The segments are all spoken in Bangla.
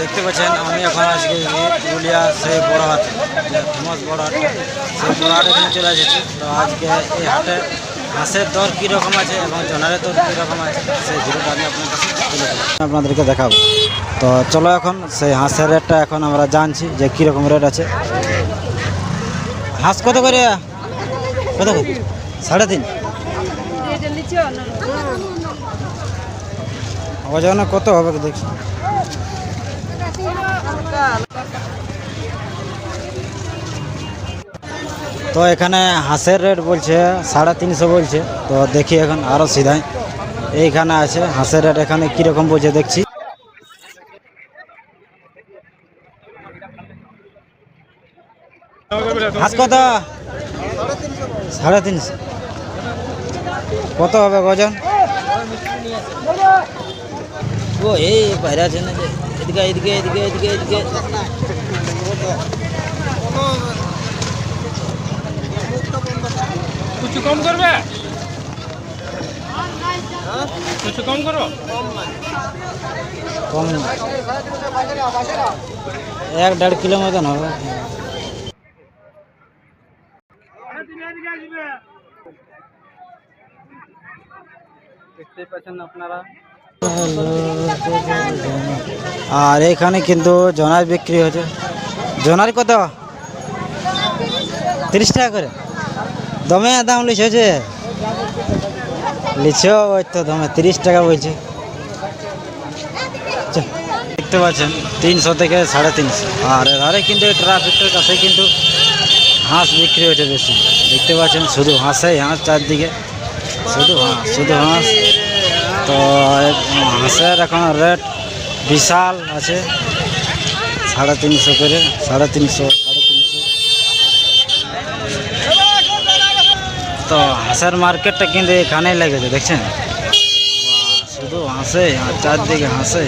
দেখতে পাচ্ছেন, আমি এখন আজকে পুরুলিয়া সেই বড় হাট ফেমাস বড় হাটটা সেই বড় হাটে এখানে চলে এসেছি। তো আজকে এই হাটে হাঁসের দর কীরকম আছে এবং জনারের দর কীরকম আছে, সেই ভিডিওটা আমি আপনার কাছে তুলে। আপনাদেরকে দেখাবো। তো চলো এখন, সেই হাঁসের রেটটা এখন আমরা জানছি যে কীরকম রেট আছে। হাঁস কত করে? কত সাড়ে তিন। ওজনে কত হবে দেখছি তো এখানে হাঁসের রেট বলছে, সাড়ে তিনশো বলছে। তো দেখি এখন আরও সিধাই। এইখানে আছে, হাঁসের রেট এখানে কীরকম বলছে দেখছি। হাঁস কত? সাড়ে তিনশো। কত হবে গজন? वो એ પહેરા છે ને જે એદકે એદકે એદકે એદકે એદકે কিছু কম করবে কিছু কম করো কম এক দেড় কিলো মতন হবে দেখতে পাচ্ছেন আপনারা আর এখানে কিন্তু জনার বিক্রি হচ্ছে জনার কত? তিরিশ টাকা করে। দমে দাম লিখেছে লিছ ওই তো দমে তিরিশ টাকা বলছে দেখতে পাচ্ছেন, তিনশো থেকে সাড়ে তিনশো। আর এধারে কিন্তু ট্রাফিকটার কাছে কিন্তু হাঁস বিক্রি হচ্ছে বেশি। দেখতে পাচ্ছেন, শুধু হাঁসেই হাঁস চারদিকে। শুধু হাঁস শুধু হাঁস। তো এক হাঁসের এখন রেট বিশাল আছে সাড়ে তিনশো করে সাড়ে তিনশো সাড়ে তিনশো তো হাঁসের মার্কেটটা কিন্তু এখানেই লেগেছে দেখছেন বাহ, শুধু হাঁসে আর চারদিকে হাঁসে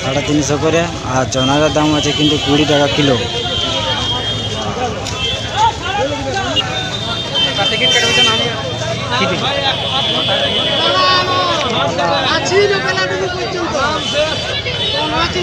সাড়ে তিনশো করে আর চনারের দাম আছে কিন্তু কুড়ি টাকা কিলো টিকিট কাটবে না আমি কি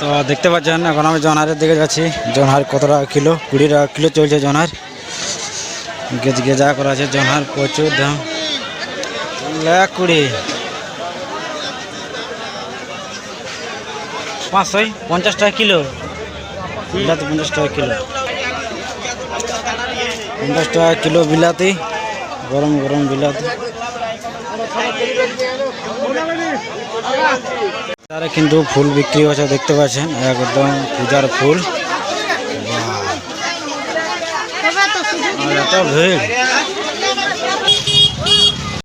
তো দেখতে পাচ্ছেন, এখন আমি জনারের দিকে যাচ্ছি। জনার কত টাকা কিলো? কুড়ি টাকা কিলো চলছে জনার। গেজ গেজা করা আছে, জনার প্রচুর দাম। লাখ কুড়ি। পাঁচশো পঞ্চাশ টাকা কিলো। বিলাতি পঞ্চাশ টাকা কিলো। পঞ্চাশ টাকা কিলো বিলাতি। গরম গরম বিলাতি। তারা কিন্তু ফুল বিক্রি হচ্ছে দেখতে পাচ্ছেন একদম পূজার ফুল। এত ভিড়